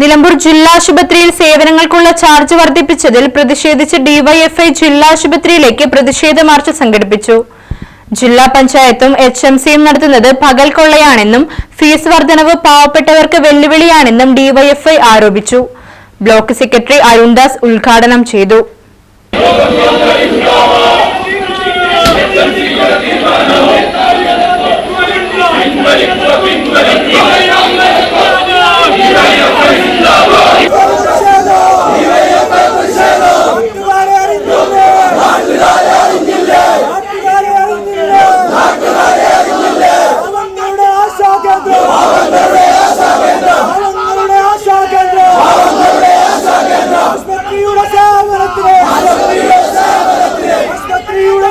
നിലമ്പൂർ ജില്ലാ ആശുപത്രിയിൽ സേവനങ്ങൾക്കുള്ള ചാർജ് വർദ്ധിപ്പിച്ചതിൽ പ്രതിഷേധിച്ച് ഡിവൈഎഫ്ഐ ജില്ലാ ആശുപത്രിയിലേക്ക് പ്രതിഷേധ മാർച്ച് സംഘടിപ്പിച്ചു. ജില്ലാ പഞ്ചായത്തും എച്ച് എം സിയും നടത്തുന്നത് പകൽ കൊള്ളയാണെന്നും ഫീസ് വർധനവ് പാവപ്പെട്ടവർക്ക് വെല്ലുവിളിയാണെന്നും ഡിവൈഎഫ്ഐ ആരോപിച്ചു. ബ്ലോക്ക് സെക്രട്ടറി അരുൺദാസ് ഉദ്ഘാടനം ചെയ്തു അവങ്ങളുടെ ആശാകേന്ദ്രം അവങ്ങളുടെ ആശാകേന്ദ്രം ആശുപത്രിയുടെ സേവനത്തിന് ആശുപത്രിയുടെ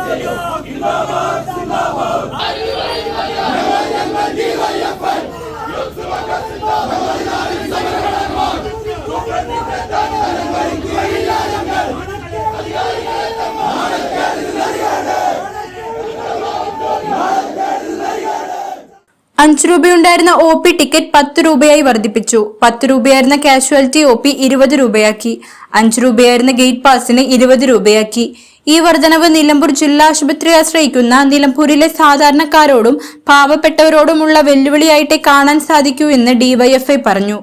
അഞ്ചു രൂപയുണ്ടായിരുന്ന ഒ പി ടിക്കറ്റ് പത്ത് രൂപയായി വർദ്ധിപ്പിച്ചു. പത്ത് രൂപയായിരുന്ന കാഷ്വാലിറ്റി ഒ പി ഇരുപത് രൂപയാക്കി. അഞ്ച് രൂപയായിരുന്ന ഗേറ്റ് പാസിന് ഇരുപത് രൂപയാക്കി. ഈ വർധനവ് നിലമ്പൂർ ജില്ലാ ആശുപത്രി ആശ്രയിക്കുന്ന നിലമ്പൂരിലെ സാധാരണക്കാരോടും പാവപ്പെട്ടവരോടുമുള്ള വെല്ലുവിളിയായിട്ടേ കാണാൻ സാധിക്കൂ എന്ന് ഡിവൈഎഫ്ഐ പറഞ്ഞു.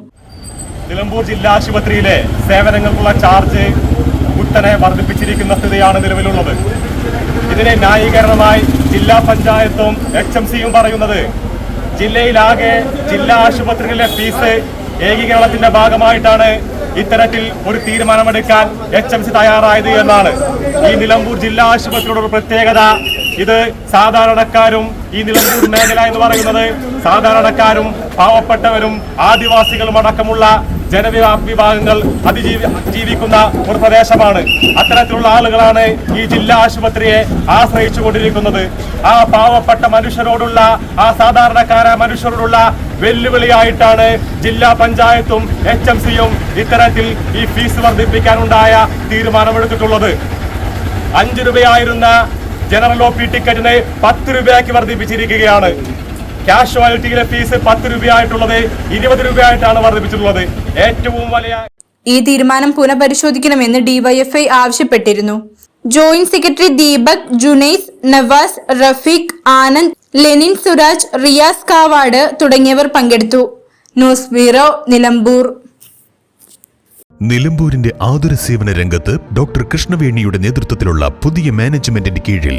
നിലമ്പൂർ ജില്ലാ ആശുപത്രിയിലെ സേവനങ്ങൾക്കുള്ള ചാർജ് കുത്തനെ വർദ്ധിപ്പിച്ചിരിക്കുന്ന സ്ഥിതിയാണ് നിലവിലുള്ളത്. ഇതിനെ ന്യായീകരണമായി ജില്ലാ പഞ്ചായത്തും എച്ച് എം സിയും പറയുന്നത് ജില്ലയിലാകെ ജില്ലാ ആശുപത്രികളിലെ ഫീസ് ഏകീകരണത്തിന്റെ ഭാഗമായിട്ടാണ് ഇത്തരത്തിൽ ഒരു തീരുമാനമെടുക്കാൻ എച്ച് എം സി തയ്യാറായത് എന്നാണ്. ഈ നിലമ്പൂർ ജില്ലാ ആശുപത്രിയുടെ ഒരു പ്രത്യേകത. ഇത് സാധാരണക്കാരും ഈ നിലമ്പൂർ മേഖല എന്ന് പറയുന്നത് സാധാരണക്കാരും പാവപ്പെട്ടവരും ആദിവാസികളും അടക്കമുള്ള ജനവിഭാഗങ്ങൾ അതിജീവി ജീവിക്കുന്ന ഒരു പ്രദേശമാണ്. അത്തരത്തിലുള്ള ആളുകളാണ് ഈ ജില്ലാ ആശുപത്രിയെ ആശ്രയിച്ചു കൊണ്ടിരിക്കുന്നത്. ആ പാവപ്പെട്ട മനുഷ്യരോടുള്ള ആ സാധാരണക്കാര മനുഷ്യരോടുള്ള വെല്ലുവിളിയായിട്ടാണ് ജില്ലാ പഞ്ചായത്തും എച്ച് എം സിയും ഇത്തരത്തിൽ ഈ ഫീസ് വർദ്ധിപ്പിക്കാനുണ്ടായ തീരുമാനമെടുത്തിട്ടുള്ളത്. അഞ്ച് രൂപയായിരുന്ന ജനറൽ ഒ പി ടിക്കറ്റിന് പത്ത് രൂപയാക്കി വർദ്ധിപ്പിച്ചിരിക്കുകയാണ്. കാഷ്വാലിറ്റിയിലെ ഫീസ് പത്ത് രൂപയായിട്ടുള്ളത് ഇരുപത് രൂപയായിട്ടാണ് വർദ്ധിപ്പിച്ചിട്ടുള്ളത്. ഏറ്റവും വലിയ ഈ തീരുമാനം പുനഃപരിശോധിക്കണമെന്ന് ഡിവൈഎഫ്ഐ ആവശ്യപ്പെട്ടിരുന്നു. Joint secretary Deepak Junais Navas Rafeeq Anand Lenin Suraj Riyas Kavad തുടങ്ങിയവർ പങ്കെടുത്തു. News bureau Nilambur. നിലമ്പൂരിന്റെ ആതുര സേവന രംഗത്ത് ഡോക്ടർ കൃഷ്ണവേണിയുടെ നേതൃത്വത്തിലുള്ള പുതിയ മാനേജ്മെന്റിന്റെ കീഴിൽ